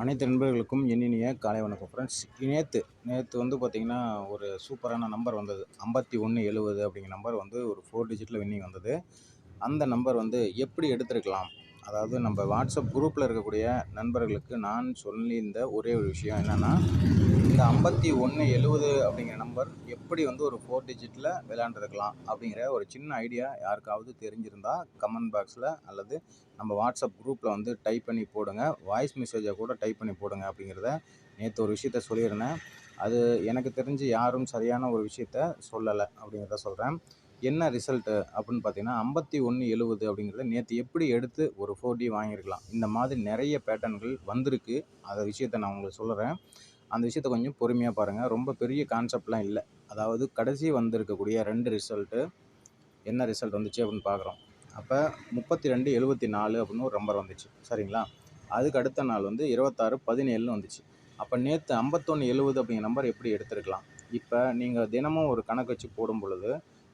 அனைத்து நண்பர்களுக்கும் இனிய காலை வணக்கம் ஃப்ரெண்ட்ஸ் நேற்று நேற்று வந்து பார்த்திங்கன்னா ஒரு சூப்பரான நம்பர் வந்தது. ஐம்பத்தி ஒன்று எழுவது அப்படிங்கிற நம்பர் வந்து ஒரு ஃபோர் டிஜிட்டில் வின்னிங் வந்தது. அந்த நம்பர் வந்து எப்படி எடுத்திருக்கலாம்? அதாவது நம்ம வாட்ஸ்அப் குரூப்பில் இருக்கக்கூடிய நண்பர்களுக்கு நான் சொல்லியிருந்த ஒரே ஒரு விஷயம் என்னென்னா இந்த ஐம்பத்தி ஒன்று எழுவது அப்படிங்கிற நம்பர் எப்படி வந்து ஒரு ஃபோர் டிஜிட்டில் விளையாண்டுருக்கலாம் அப்படிங்கிற ஒரு சின்ன ஐடியா யாருக்காவது தெரிஞ்சிருந்தால் கமெண்ட் பாக்ஸில் அல்லது நம்ம வாட்ஸ்அப் குரூப்பில் வந்து டைப் பண்ணி போடுங்க. வாய்ஸ் மெசேஜை கூட டைப் பண்ணி போடுங்க அப்படிங்கிறத நேற்று ஒரு விஷயத்த சொல்லியிருந்தேன். அது எனக்கு தெரிஞ்சு யாரும் சரியான ஒரு விஷயத்த சொல்லலை அப்படிங்கிறத சொல்கிறேன் என்ன ரிசல்ட்டு அப்படின்னு பார்த்தீங்கன்னா ஐம்பத்தி ஒன்று எழுவது அப்படிங்கிறத நேற்று எப்படி எடுத்து ஒரு ஃபோர் டி வாங்கியிருக்கலாம். இந்த மாதிரி நிறைய பேட்டர்ன்கள் வந்திருக்கு. அந்த விஷயத்த நான் உங்களுக்கு சொல்கிறேன் அந்த விஷயத்த கொஞ்சம் பொறுமையாக பாருங்கள் ரொம்ப பெரிய கான்செப்ட்லாம் இல்லை. அதாவது கடைசி வந்திருக்கக்கூடிய ரெண்டு ரிசல்ட்டு என்ன ரிசல்ட் வந்துச்சு அப்படின்னு பார்க்குறோம் அப்போ முப்பத்தி ரெண்டு எழுபத்தி நாலு அப்படின்னு ஒரு நம்பர் வந்துச்சு. சரிங்களா? அதுக்கு அடுத்த நாள் வந்து இருபத்தாறு பதினேழுன்னு வந்துச்சு. அப்போ நேற்று ஐம்பத்தொன்று எழுபது அப்படிங்கிற நம்பர் எப்படி எடுத்துருக்கலாம்? இப்போ நீங்கள் தினமும் ஒரு கணக்கு வச்சு போடும் பொழுது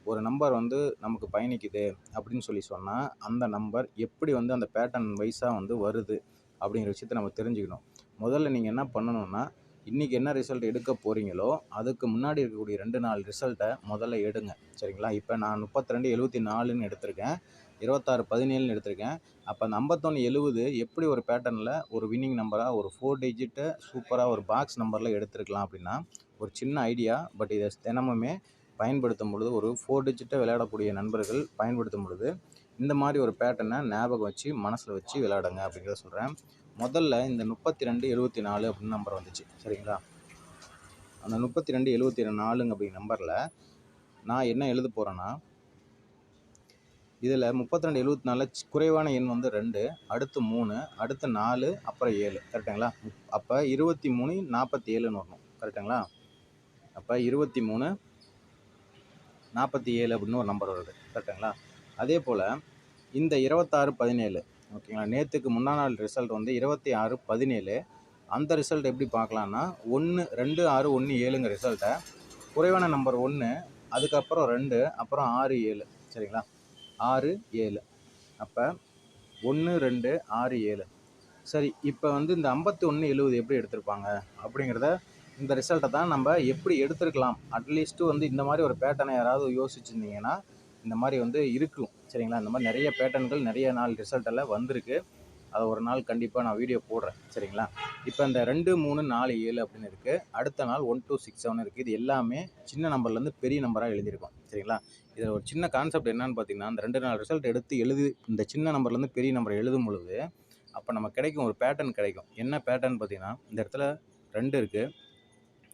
ஒரு நம்பர் வந்து நமக்கு பயணிக்குது அப்படின்னு சொல்லி சொன்னால் அந்த நம்பர் எப்படி வந்து அந்த பேட்டர்ன் வைஸாக வந்து வருது அப்படிங்கிற விஷயத்த நம்ம தெரிஞ்சுக்கணும். முதல்ல நீங்கள் என்ன பண்ணணும்னா இன்றைக்கி என்ன ரிசல்ட் எடுக்க போகிறீங்களோ அதுக்கு முன்னாடி இருக்கக்கூடிய ரெண்டு நாள் ரிசல்ட்டை முதல்ல எடுங்க. சரிங்களா? இப்போ நான் முப்பத்தி ரெண்டு எழுபத்தி நாலுன்னு எடுத்திருக்கேன். இருபத்தாறு பதினேழுன்னு எடுத்திருக்கேன். அப்போ அந்த ஐம்பத்தொன்று எழுபது எப்படி ஒரு பேட்டர்னில் ஒரு வின்னிங் நம்பராக ஒரு ஃபோர் டிஜிட்டை சூப்பராக ஒரு பாக்ஸ் நம்பரில் எடுத்துருக்கலாம் அப்படின்னா ஒரு சின்ன ஐடியா பட் இதை தினமுமே பயன்படுத்தும் பொழுது ஒரு ஃபோர் டிஜிட்டை விளையாடக்கூடிய நண்பர்கள் பயன்படுத்தும் பொழுது இந்த மாதிரி ஒரு பேட்டர்னை ஞாபகம் வச்சு மனசில் வச்சு விளையாடுங்க அப்படிங்கிறத சொல்கிறேன் முதல்ல இந்த முப்பத்தி ரெண்டு எழுபத்தி நாலு அப்படின்னு நம்பர் வந்துச்சு. சரிங்களா? அந்த முப்பத்தி ரெண்டு எழுபத்தி நாலுங்க அப்படிங்க நம்பரில் நான் என்ன எழுத போகிறேன்னா இதில் முப்பத்தி ரெண்டு எழுபத்தி நாலில் குறைவான எண் வந்து ரெண்டு அடுத்து மூணு அடுத்து நாலு அப்புறம் ஏழு. கரெக்டுங்களா? அப்போ இருபத்தி மூணு நாற்பத்தி ஏழுன்னு வரணும். கரெக்டுங்களா? அப்போ இருபத்தி மூணு நாற்பத்தி ஏழு அப்படின்னு ஒரு நம்பர் வருது. கரெக்டுங்களா? அதே போல் இந்த இருபத்தாறு பதினேழு ஓகேங்களா? நேற்றுக்கு முன்னா நாள் ரிசல்ட் வந்து இருபத்தி ஆறு பதினேழு. அந்த ரிசல்ட் எப்படி பார்க்கலான்னா ஒன்று ரெண்டு ஆறு ஒன்று ஏழுங்க ரிசல்ட்டை குறைவான நம்பர் ஒன்று அதுக்கப்புறம் ரெண்டு அப்புறம் ஆறு ஏழு. சரிங்களா? ஆறு ஏழு. அப்போ ஒன்று ரெண்டு ஆறு ஏழு. சரி இப்போ வந்து இந்த ஐம்பத்தி ஒன்று எழுபது எப்படி எடுத்திருப்பாங்க? அப்படிங்கிறத இந்த ரிசல்ட்டை தான் நம்ம எப்படி எடுத்திருக்கலாம்? அட்லீஸ்ட்டு வந்து இந்த மாதிரி ஒரு பேட்டர்னை யாராவது யோசிச்சுருந்தீங்கன்னா இந்த மாதிரி வந்து இருக்கும். சரிங்களா? இந்த மாதிரி நிறைய பேட்டர்ன்கள் நிறைய நாள் ரிசல்ட் எல்லாம் வந்திருக்கு. அதை ஒரு நாள் கண்டிப்பாக நான் வீடியோ போடுறேன். சரிங்களா? இப்போ இந்த ரெண்டு மூணு நாலு ஏழு அப்படின்னு இருக்குது அடுத்த நாள் ஒன் டூ சிக்ஸ் செவன் இருக்குது இது எல்லாமே சின்ன நம்பர்லேருந்து பெரிய நம்பராக எழுதியிருக்கோம். சரிங்களா? இதில் ஒரு சின்ன கான்செப்ட் என்னன்னு பார்த்தீங்கன்னா அந்த ரெண்டு நாள் ரிசல்ட் எடுத்து எழுதி இந்த சின்ன நம்பர்லேருந்து பெரிய நம்பர் எழுதும் பொழுது அப்போ நம்ம கிடைக்கும் ஒரு பேட்டர்ன் கிடைக்கும். என்ன பேட்டர்ன் பார்த்தீங்கன்னா இந்த இடத்துல ரெண்டு இருக்குது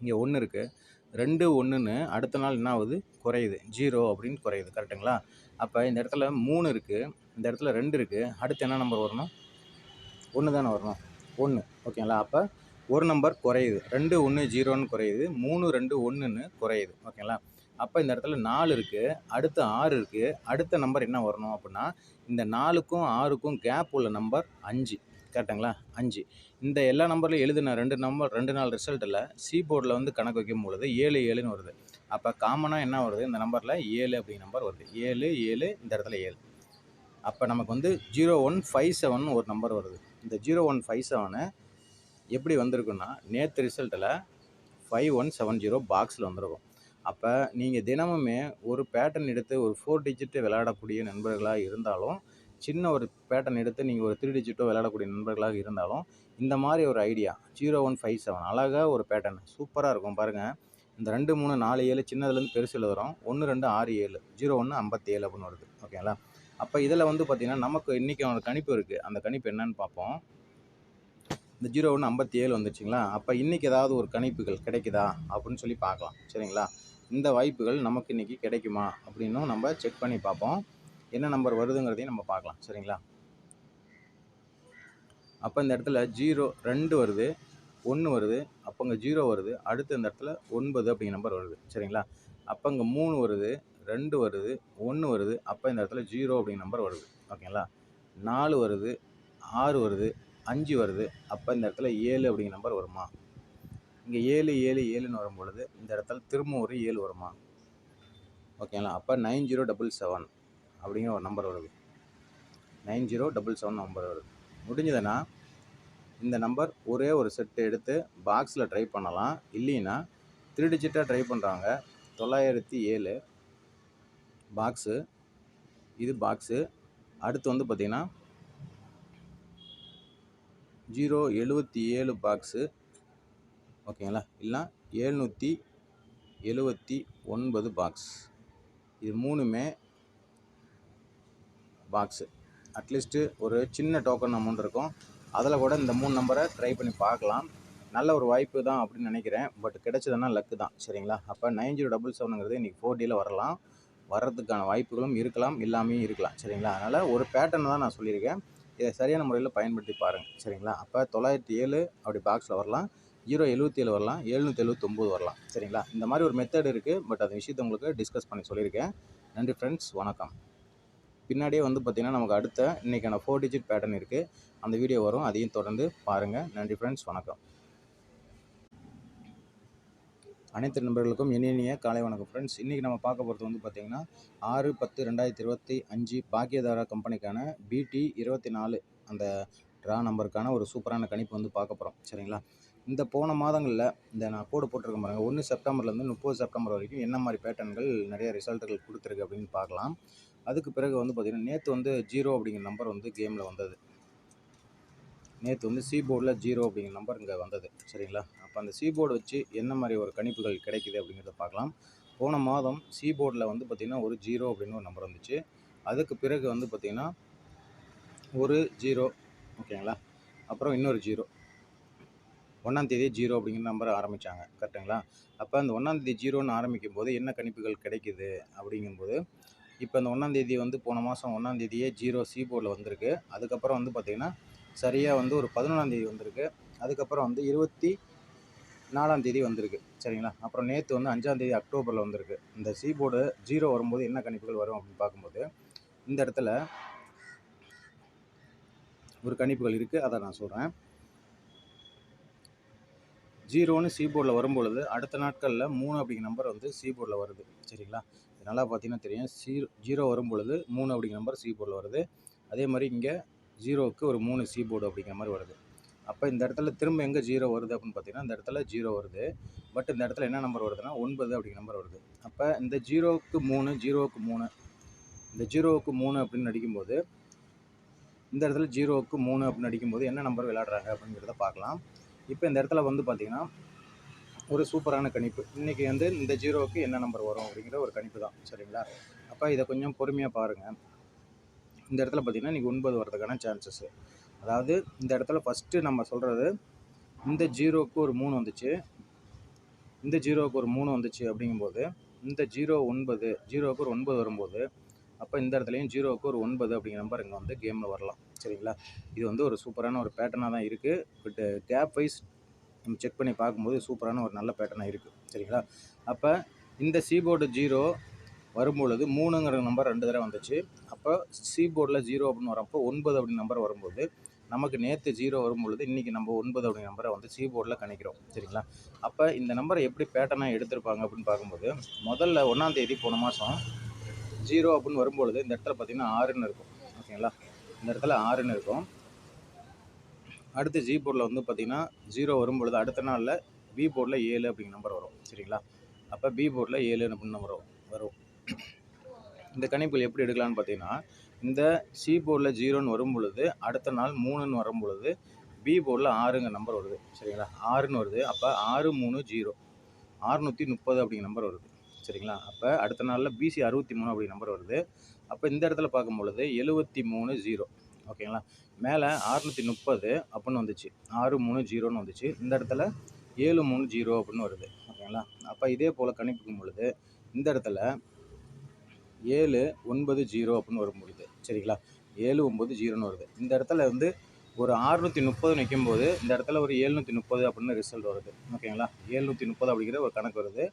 இங்கே ஒன்று இருக்குது ரெண்டு ஒன்றுன்னு அடுத்த நாள் என்ன ஆகுது? குறையுது. ஜீரோ அப்படின்னு குறையுது. கரெக்டுங்களா அப்போ இந்த இடத்துல மூணு இருக்குது இந்த இடத்துல ரெண்டு இருக்குது அடுத்து என்ன நம்பர் வரணும்? ஒன்று தானே வரணும். ஒன்று ஓகேங்களா அப்போ ஒரு நம்பர் குறையுது. ரெண்டு ஒன்று ஜீரோன்னு குறையுது. மூணு ரெண்டு ஒன்றுன்னு குறையுது. ஓகேங்களா அப்போ இந்த இடத்துல நாலு இருக்குது அடுத்து ஆறு இருக்குது அடுத்த நம்பர் என்ன வரணும் அப்படின்னா இந்த நாலுக்கும் ஆறுக்கும் கேப் உள்ள நம்பர் அஞ்சு. கரெக்டுங்களா அஞ்சு. இந்த எல்லா நம்பர்லையும் எழுதின ரெண்டு நம்பர் ரெண்டு நாள் ரிசல்ட்டில் சி போர்டில் வந்து கணக்கு வைக்கும் பொழுது ஏழு ஏழுன்னு வருது. அப்போ காமனாக என்ன வருது? இந்த நம்பரில் ஏழு அப்படிங்கிற நம்பர் வருது. ஏழு ஏழு இந்த இடத்துல ஏழு. அப்போ நமக்கு வந்து ஜீரோ ஒன் ஃபைவ் செவன் ஒரு நம்பர் வருது. இந்த ஜீரோ ஒன் ஃபைவ் செவனு எப்படி வந்திருக்குன்னா நேற்று ரிசல்ட்டில் ஃபைவ் ஒன் செவன் ஜீரோ பாக்ஸில் வந்திருக்கும். அப்போ நீங்கள் தினமுமே ஒரு பேட்டர்ன் எடுத்து ஒரு ஃபோர் டிஜிட்டு விளையாடக்கூடிய நண்பர்களாக இருந்தாலும் சின்ன ஒரு பேட்டர்ன் எடுத்து நீங்கள் ஒரு த்ரீ டிஜிட்டோ விளையாடக்கூடிய நண்பர்களாக இருந்தாலும் இந்த மாதிரி ஒரு idea zero one five seven அழகாக ஒரு பேட்டர்ன் சூப்பராக இருக்கும் பாருங்கள் இந்த ரெண்டு மூணு நாலு ஏழு சின்னதுலேருந்து பெருசு எழுதுகிறோம் ஒன்று ரெண்டு ஆறு ஏழு ஜீரோ ஒன்று ஐம்பத்தி ஏழு அப்படின்னு வருது. ஓகேங்களா அப்போ இதில் வந்து பார்த்திங்கன்னா நமக்கு இன்றைக்கி ஒரு கணிப்பு இருக்குது அந்த கணிப்பு என்னன்னு பார்ப்போம். இந்த ஜீரோ ஒன்று ஐம்பத்தி ஏழு வந்துச்சுங்களா அப்போ இன்றைக்கி ஏதாவது ஒரு கணிப்புகள் கிடைக்குதா? அப்படின்னு சொல்லி பார்க்கலாம். சரிங்களா? இந்த வாய்ப்புகள் நமக்கு இன்றைக்கி கிடைக்குமா? அப்படின்னும் நம்ம செக் பண்ணி பார்ப்போம். என்ன நம்பர் வருதுங்கிறதையும் நம்ம பார்க்கலாம். சரிங்களா? அப்போ இந்த இடத்துல ஜீரோ ரெண்டு வருது ஒன்று வருது அப்போ இங்கே ஜீரோ வருது அடுத்து இந்த இடத்துல ஒன்பது அப்படிங்கிற நம்பர் வருது சரிங்களா? அப்போ இங்கே மூணு வருது ரெண்டு வருது ஒன்று வருது அப்போ இந்த இடத்துல ஜீரோ அப்படிங்கிற நம்பர் வருது ஓகேங்களா? நாலு வருது ஆறு வருது அஞ்சு வருது அப்போ இந்த இடத்துல ஏழு அப்படிங்கிற நம்பர் வருமா? இங்கே ஏழு ஏழு ஏழுன்னு வரும் பொழுது இந்த இடத்துல திரும்ப ஒரு ஏழு வருமா? ஓகேங்களா? அப்போ நைன் ஜீரோ டபுள் செவன் அப்படிங்கிற ஒரு நம்பர் வருது. Nine zero double seven number வருது. முடிஞ்சதுன்னா இந்த நம்பர் ஒரே ஒரு செட்டு எடுத்து பாக்ஸில் ட்ரை பண்ணலாம். இல்லைன்னா த்ரீ டிஜிட்டாக ட்ரை பண்ணுறாங்க தொள்ளாயிரத்தி ஏழு பாக்ஸு இது பாக்ஸு அடுத்து வந்து பார்த்திங்கன்னா ஜீரோ எழுபத்தி ஏழு பாக்ஸு ஓகேங்களா இல்லை ஏழ்நூற்றி எழுபத்தி ஒன்பது பாக்ஸ் இது மூணுமே பாக்ஸு அட்லீஸ்ட்டு ஒரு சின்ன டோக்கன் அமௌண்ட் இருக்கும். அதில் கூட இந்த மூணு நம்பரை ட்ரை பண்ணி பார்க்கலாம். நல்ல ஒரு வாய்ப்பு தான் அப்படின்னு நினைக்கிறேன். பட் கிடச்சதுன்னா லக்கு தான். சரிங்களா? அப்போ நைன் ஜீரோ டபுள் செவனுங்கிறது இன்றைக்கி ஃபோர் டேயில் வரலாம். வர்றதுக்கான வாய்ப்புகளும் இருக்கலாம். இல்லாமையும் இருக்கலாம். சரிங்களா? அதனால் ஒரு பேட்டர்ன் தான் நான் சொல்லியிருக்கேன். இதை சரியான முறையில் பயன்படுத்தி பாருங்கள் சரிங்களா? அப்போ தொள்ளாயிரத்தி ஏழு அப்படி பாக்ஸில் வரலாம். ஜீரோ எழுபத்தி ஏழு வரலாம். எழுநூற்றி எழுபத்தொம்போது வரலாம். சரிங்களா? இந்த மாதிரி ஒரு மெத்தட் இருக்குது பட் அந்த விஷயத்தை உங்களுக்கு டிஸ்கஸ் பண்ணி சொல்லியிருக்கேன். நன்றி ஃப்ரெண்ட்ஸ் வணக்கம். பின்னாடியே வந்து பார்த்திங்கன்னா நமக்கு அடுத்த இன்றைக்கான ஃபோர் டிஜிட் பேட்டர்ன் இருக்குது அந்த வீடியோ வரும். அதையும் தொடர்ந்து பாருங்கள் நன்றி ஃப்ரெண்ட்ஸ் வணக்கம். அனைத்து நண்பர்களுக்கும் இனிய காலை வணக்கம் ஃப்ரெண்ட்ஸ் இன்றைக்கி நம்ம பார்க்க போகிறது வந்து பார்த்திங்கன்னா ஆறு பத்து ரெண்டாயிரத்தி இருபத்தி அஞ்சு பாக்கியதாரா கம்பெனிக்கான பிடி இருபத்தி நாலு அந்த ட்ரா நம்பருக்கான ஒரு சூப்பரான கணிப்பு வந்து பார்க்க போகிறோம் சரிங்களா? இந்த போன மாதங்களில் இந்த நான் கோடு போட்டிருக்கேன் பாருங்கள் ஒன்று செப்டம்பர்லேருந்து முப்பது செப்டம்பர் வரைக்கும் என்ன மாதிரி பேட்டர்ன்கள் நிறைய ரிசல்ட்டுகள் கொடுத்துருக்கு அப்படின்னு பார்க்கலாம். அதுக்கு பிறகு வந்து பார்த்திங்கன்னா நேற்று வந்து ஜீரோ அப்படிங்கிற நம்பர் வந்து கேமில் வந்தது. நேற்று வந்து சி போர்டில் ஜீரோ அப்படிங்கிற நம்பர் இங்கே வந்தது. சரிங்களா? அப்போ அந்த சி போர்டு வச்சு என்ன மாதிரி ஒரு கணிப்புகள் கிடைக்குது அப்படிங்கிறத பார்க்கலாம். போன மாதம் சி போர்டில் வந்து பார்த்திங்கன்னா ஒரு ஜீரோ அப்படின்னு ஒரு நம்பர் வந்துச்சு. அதுக்கு பிறகு வந்து பார்த்திங்கன்னா ஒரு ஜீரோ ஓகேங்களா? அப்புறம் இன்னொரு ஜீரோ. ஒன்றாந்தேதி ஜீரோ அப்படிங்கிற நம்பர் ஆரம்பித்தாங்க கரெக்டுங்களா? அப்போ அந்த ஒன்றாந்தேதி ஜீரோன்னு ஆரம்பிக்கும் போது என்ன கணிப்புகள் கிடைக்குது அப்படிங்கும்போது இப்போ இந்த ஒன்றாந்தேதி வந்து போன மாதம் ஒன்றாந்தேதியே ஜீரோ சி போர்டில் வந்திருக்கு. அதுக்கப்புறம் வந்து பார்த்திங்கன்னா சரியாக வந்து ஒரு பதினொன்றாந்தேதி வந்திருக்கு. அதுக்கப்புறம் வந்து இருபத்தி நாலாந்தேதி வந்திருக்கு. சரிங்களா? அப்புறம் நேற்று வந்து அஞ்சாந்தேதி அக்டோபரில் வந்திருக்கு. இந்த சி போர்டு ஜீரோ வரும்போது என்ன கணிப்புகள் வரும் அப்படின்னு பார்க்கும்போது இந்த இடத்துல ஒரு கணிப்புகள் இருக்குது அதை நான் சொல்கிறேன் ஜீரோன்னு சி போர்டில் வரும்பொழுது அடுத்த நாட்களில் மூணு அப்படிங்கிற நம்பர் வந்து சி போர்டில் வருது. சரிங்களா? நல்லா பார்த்தீங்கன்னா தெரியும். ஜீரோ ஜீரோ வரும் பொழுது மூணு அப்படிங்கிற நம்பர் சி போர்டில் வருது. அதே மாதிரி இங்கே ஜீரோவுக்கு ஒரு மூணு சி போர்டு அப்படிங்கிற மாதிரி வருது. அப்போ இந்த இடத்துல திரும்ப எங்கே ஜீரோ வருது அப்படின்னு பார்த்தீங்கன்னா இந்த இடத்துல ஜீரோ வருது. பட் இந்த இடத்துல என்ன நம்பர் வருதுன்னா ஒன்பது அப்படிங்கிற நம்பர் வருது. அப்போ இந்த ஜீரோவுக்கு மூணு ஜீரோவுக்கு மூணு இந்த ஜீரோவுக்கு மூணு அப்படின்னு நடிக்கும்போது இந்த இடத்துல ஜீரோவுக்கு மூணு அப்படின்னு நடிக்கும்போது என்ன நம்பர் விளையாடுறாங்க அப்படிங்கிறத பார்க்கலாம். இப்போ இந்த இடத்துல வந்து பார்த்திங்கன்னா ஒரு சூப்பரான கணிப்பு. இன்றைக்கி வந்து இந்த ஜீரோவுக்கு என்ன நம்பர் வரும் அப்படிங்கிற ஒரு கணிப்பு தான். சரிங்களா? அப்போ இதை கொஞ்சம் பொறுமையாக பாருங்கள் இந்த இடத்துல பார்த்திங்கன்னா இன்றைக்கி ஒன்பது வரதுக்கான சான்சஸ்ஸு அதாவது இந்த இடத்துல ஃபஸ்ட்டு நம்ம சொல்கிறது இந்த ஜீரோவுக்கு ஒரு மூணு வந்துச்சு. இந்த ஜீரோவுக்கு ஒரு மூணு வந்துச்சு அப்படிங்கும்போது இந்த ஜீரோ ஒன்பது ஜீரோவுக்கு ஒரு ஒன்பது வரும்போது அப்போ இந்த இடத்துலையும் ஜீரோவுக்கு ஒரு ஒன்பது அப்படிங்கிற நம்பர் இங்கே வந்து கேமில் வரலாம். சரிங்களா? இது வந்து ஒரு சூப்பரான ஒரு பேட்டர்னாக தான் இருக்குது பட்டு கேப் வைஸ் நம்ம செக் பண்ணி பார்க்கும்போது சூப்பரான ஒரு நல்ல பேட்டர்னாக இருக்குது சரிங்களா? அப்போ இந்த சீபோர்டு ஜீரோ வரும்பொழுது மூணுங்கிற நம்பர் ரெண்டு தடவை வந்துச்சு. அப்போ சீபோர்டில் ஜீரோ அப்படின்னு வரப்போ ஒன்பது அப்படின்னு நம்பர் வரும்போது நமக்கு நேற்று ஜீரோ வரும்பொழுது இன்றைக்கி நம்ம ஒன்பது அப்படிங்கிற நம்பரை வந்து சீபோர்டில் கணிக்கிறோம். சரிங்களா? அப்போ இந்த நம்பரை எப்படி பேட்டர்னாக எடுத்திருப்பாங்க அப்படின்னு பார்க்கும்போது முதல்ல ஒன்றாந்தேதி போன மாதம் ஜீரோ அப்படின்னு வரும்பொழுது இந்த இடத்துல பார்த்திங்கன்னா ஆறுன்னு இருக்கும். ஓகேங்களா? இந்த இடத்துல ஆறுன்னு இருக்கும். அடுத்து ஜி போர்டில் வந்து பார்த்திங்கன்னா ஜீரோ வரும்பொழுது அடுத்த நாளில் பி போர்டில் ஏழு அப்படிங்கிற நம்பர் வரும். சரிங்களா? அப்போ பி போர்டில் ஏழு அப்படின்னு நம்பர் வரும்? இந்த கணிப்புகள் எப்படி எடுக்கலான்னு பார்த்தீங்கன்னா இந்த சி போர்டில் ஜீரோன்னு வரும் பொழுது அடுத்த நாள் மூணுன்னு வரும் பொழுது பி போர்டில் ஆறுங்க நம்பர் வருது. சரிங்களா? ஆறுன்னு வருது. அப்போ ஆறு மூணு ஜீரோ ஆறுநூற்றி முப்பது அப்படிங்கிற நம்பர் வருது. சரிங்களா? அப்போ அடுத்த நாளில் பிசி அறுபத்தி மூணு அப்படிங்கிற நம்பர் வருது. அப்போ இந்த இடத்துல பார்க்கும் பொழுது எழுபத்தி மூணு ஜீரோ ஓகேங்களா? மேலே அறுநூற்றி முப்பது அப்படின்னு வந்துச்சு. ஆறு மூணு ஜீரோன்னு வந்துச்சு. இந்த இடத்துல ஏழு மூணு ஜீரோ அப்படின்னு வருது. ஓகேங்களா? அப்போ இதே போல் கணிப்புக்கும் பொழுது இந்த இடத்துல ஏழு ஒன்பது ஜீரோ அப்படின்னு வரும் பொழுது சரிங்களா? ஏழு ஒம்பது ஜீரோன்னு வருது. இந்த இடத்துல வந்து ஒரு ஆறுநூற்றி முப்பது நிற்கும்போது இந்த இடத்துல ஒரு ஏழ்நூற்றி முப்பது அப்படின்னு ரிசல்ட் வருது. ஓகேங்களா? எழுநூற்றி முப்பது அப்படிங்கிற ஒரு கணக்கு வருது.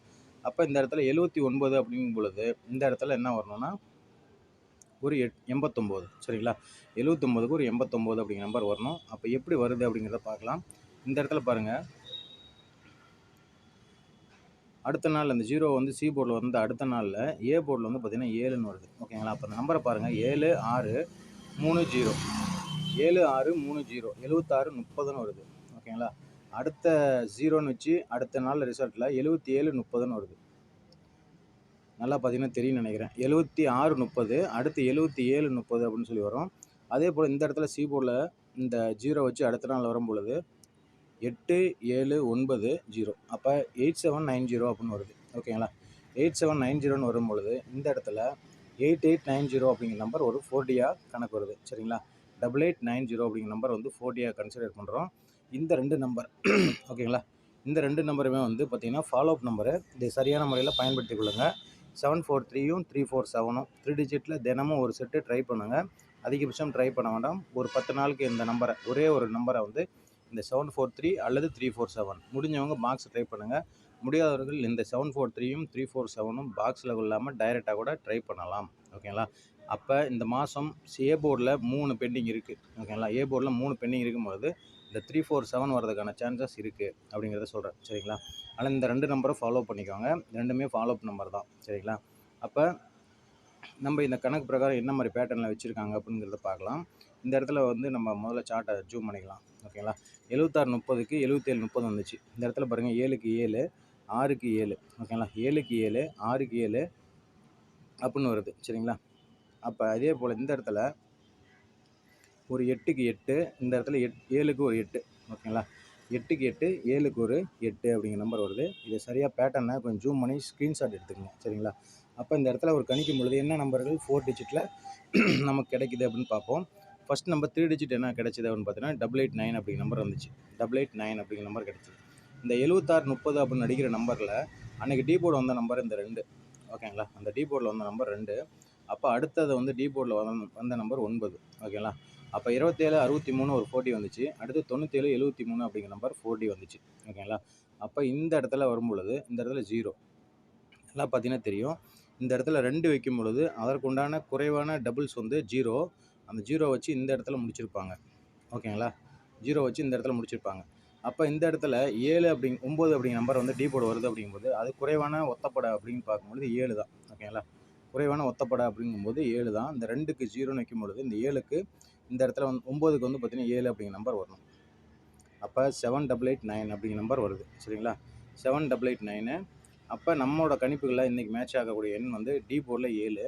அப்போ இந்த இடத்துல எழுபத்தி ஒன்பது அப்படிங்கும் பொழுது இந்த இடத்துல என்ன வரணும்னா ஒரு எட் எண்பத்தொம்போது சரிங்களா? எழுவத்தொம்போதுக்கு ஒரு எண்பத்தொம்போது அப்படிங்கிற நம்பர் வரணும். அப்போ எப்படி வருது அப்படிங்கிறத பார்க்கலாம். இந்த இடத்துல பாருங்கள் அடுத்த நாள் அந்த ஜீரோ வந்து சி போர்டில் வந்து அடுத்த நாளில் ஏ போர்டில் வந்து பார்த்திங்கன்னா ஏழுன்னு வருது. ஓகேங்களா அப்போ அந்த நம்பரை பாருங்கள் ஏழு ஆறு மூணு ஜீரோ ஏழு ஆறு மூணு ஜீரோ எழுபத்தாறு முப்பதுன்னு வருது. ஓகேங்களா அடுத்த ஜீரோன்னு வச்சு அடுத்த நாள் ரிசல்ட்டில் எழுபத்தி ஏழு முப்பதுன்னு வருது. நல்லா பார்த்தீங்கன்னா தெரியும்னு நினைக்கிறேன். எழுபத்தி ஆறு முப்பது அடுத்து எழுபத்தி ஏழு முப்பது அப்படின்னு சொல்லி வரும். அதே போல் இந்த இடத்துல சி போர்டில் இந்த ஜீரோ வச்சு அடுத்த நாள் வரும் பொழுது எட்டு ஏழு ஒன்பது ஜீரோ அப்போ எயிட் செவன் நைன் ஜீரோ அப்படின்னு வருது. ஓகேங்களா எயிட் செவன் நைன் ஜீரோன்னு வரும் பொழுது இந்த இடத்துல எயிட் எயிட் நைன் ஜீரோ அப்படிங்கிற நம்பர் ஒரு ஃபோர்டியாக கணக்கு வருது. சரிங்களா? டபுள் எயிட் நைன் ஜீரோ அப்படிங்கிற நம்பர் வந்து ஃபோர்டியாக கன்சிடர் பண்ணுறோம் இந்த ரெண்டு நம்பர் ஓகேங்களா இந்த ரெண்டு நம்பருமே வந்து பார்த்திங்கன்னா ஃபாலோ அப் நம்பரு இதை சரியான முறையில் பயன்படுத்தி கொள்ளுங்கள் செவன் ஃபோர் த்ரீயும் த்ரீ ஃபோர் செவனும் த்ரீ டிஜிட்டில் தினமும் ஒரு செட்டு ட்ரை பண்ணுங்கள் அதிகபட்சம் ட்ரை பண்ண வேண்டாம். ஒரு பத்து நாளுக்கு இந்த நம்பரை ஒரே ஒரு நம்பரை வந்து இந்த செவன் ஃபோர் த்ரீ அல்லது த்ரீ ஃபோர் செவன் முடிஞ்சவங்க பாக்ஸ் ட்ரை பண்ணுங்கள் முடியாதவர்கள் இந்த செவன் ஃபோர் த்ரீயும் த்ரீ ஃபோர் செவனும் பாக்ஸில் இல்லாமல் டைரெக்டாக கூட ட்ரை பண்ணலாம். ஓகேங்களா அப்போ இந்த மாதம் ஏ போர்டில் மூணு பெண்டிங் இருக்குது ஓகேங்களா ஏ போர்டில் மூணு பெண்டிங் இருக்கும்போது இந்த த்ரீ ஃபோர் செவன் வரதுக்கான சான்சஸ் இருக்குது அப்படிங்கிறத சொல்கிறேன் சரிங்களா? ஆனால் இந்த ரெண்டு நம்பரும் ஃபாலோ பண்ணிக்கோங்க. ரெண்டுமே ஃபாலோ அப் நம்பர் தான். சரிங்களா? அப்போ நம்ம இந்த கணக்கு பிரகாரம் என்ன மாதிரி பேட்டர்னில் வச்சுருக்காங்க அப்படிங்கிறத பார்க்கலாம். இந்த இடத்துல வந்து நம்ம முதல்ல சார்ட்டை ஜூம் பண்ணிக்கலாம். ஓகேங்களா? எழுபத்தாறு முப்பதுக்கு எழுபத்தேழு முப்பது வந்துச்சு. இந்த இடத்துல பாருங்கள் ஏழுக்கு ஏழு ஆறுக்கு ஏழு. ஓகேங்களா? ஏழுக்கு ஏழு ஆறுக்கு ஏழு அப்படின்னு வருது. சரிங்களா? அப்போ அதே போல் இந்த இடத்துல ஒரு எட்டுக்கு எட்டு இந்த இடத்துல எட் ஏழுக்கு ஒரு எட்டு ஓகேங்களா? எட்டுக்கு எட்டு ஏழுக்கு ஒரு எட்டு அப்படிங்கிற நம்பர் வருது. இது சரியாக பேட்டர்னை கொஞ்சம் ஜூம் பண்ணி ஸ்க்ரீன்ஷாட் எடுத்துக்கங்க சரிங்களா? அப்போ இந்த இடத்துல ஒரு கணிக்கும் பொழுது என்ன நம்பர்கள்? ஃபோர் டிஜிட்டில் நமக்கு கிடைக்குது அப்படின்னு பார்ப்போம். ஃபஸ்ட் நம்பர் த்ரீ டிஜிட் என்ன கிடைச்சிது அப்படின்னு பார்த்தீங்கன்னா டபுள் எயிட் நைன் அப்படிங்கிற நம்பர் வந்துச்சு. டபுள் எயிட் நைன் அப்படிங்கிற நம்பர் கிடைச்சிது. இந்த எழுபத்தாறு முப்பது அப்படின்னு நடிக்கிற நம்பரில் அன்றைக்கி டீ போர்டு வந்த நம்பர் இந்த ரெண்டு ஓகேங்களா? அந்த டீ போர்டில் வந்த நம்பர் ரெண்டு. அப்போ அடுத்தது வந்து டீ போர்டில் வந்த வந்த நம்பர் ஒன்பது ஓகேங்களா? அப்போ இருபத்தேழு அறுபத்தி மூணு ஒரு ஃபோர்டி வந்துச்சு. அடுத்து தொண்ணூற்றேழு எழுபத்தி மூணு அப்படிங்கிற நம்பர் ஃபோர்டி வந்துச்சு. ஓகேங்களா அப்போ இந்த இடத்துல வரும் பொழுது இந்த இடத்துல ஜீரோ எல்லாம் பார்த்தீங்கன்னா தெரியும். இந்த இடத்துல ரெண்டு வைக்கும் பொழுது அதற்குண்டான குறைவான டபுள்ஸ் வந்து ஜீரோ அந்த ஜீரோ வச்சு இந்த இடத்துல முடிச்சிருப்பாங்க. ஓகேங்களா ஜீரோ வச்சு இந்த இடத்துல முடிச்சிருப்பாங்க. அப்போ இந்த இடத்துல ஏழு அப்படிங் ஒம்பது அப்படிங்கிற நம்பர் வந்து டீ போர்டு வருது அப்படிங்கும்போது அது குறைவான ஒத்தப்படை அப்படின்னு பார்க்கும்பொழுது ஏழு தான். ஓகேங்களா குறைவான ஒத்தப்படை அப்படிங்கும்போது ஏழு தான். இந்த ரெண்டுக்கு ஜீரோன்னு வைக்கும் பொழுது இந்த ஏழுக்கு இந்த இடத்துல வந்து ஒம்போதுக்கு வந்து பார்த்தீங்கன்னா ஏழு அப்படிங்கிற நம்பர் வரணும். அப்போ செவன் டபுள் எயிட் நைன் அப்படிங்கிற நம்பர் வருது. சரிங்களா? செவன் டபுள் எயிட் நைனு அப்போ நம்மளோட கணிப்புகளில் இன்றைக்கி மேட்ச் ஆகக்கூடிய எண் வந்து டி போர்டில் ஏழு.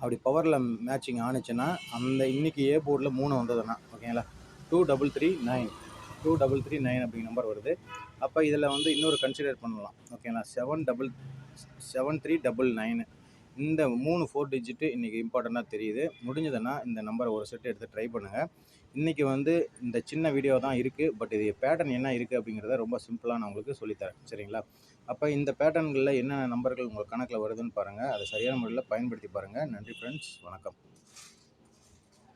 அப்படி பவரில் மேட்சிங் ஆணுச்சுன்னா அந்த இன்றைக்கி ஏ போர்டில் மூணு வந்ததுன்னா ஓகேங்களா? Two double three nine two double three nine அப்படிங்கிற நம்பர் வருது. அப்போ இதில் வந்து இன்னொரு கன்சிடர் பண்ணலாம். ஓகேங்களா? Seven double seven three double nine இந்த மூணு ஃபோர் டிஜிட்டு இன்றைக்கி இம்பார்ட்டண்ட்டாக தெரியுது. முடிஞ்சதுன்னா இந்த நம்பரை ஒரு செட்டு எடுத்து ட்ரை பண்ணுங்கள் இன்றைக்கி வந்து இந்த சின்ன வீடியோ தான் இருக்குது பட் இது பேட்டர்ன் என்ன இருக்குது அப்படிங்கிறத ரொம்ப சிம்பிளாக நான் உங்களுக்கு சொல்லித்தரேன். சரிங்களா? அப்போ இந்த பேட்டர்ன்களில் என்னென்ன நம்பர்கள் உங்கள் கணக்கில் வருதுன்னு பாருங்கள் அதை சரியான முறையில் பயன்படுத்தி பாருங்கள் நன்றி ஃப்ரெண்ட்ஸ் வணக்கம்.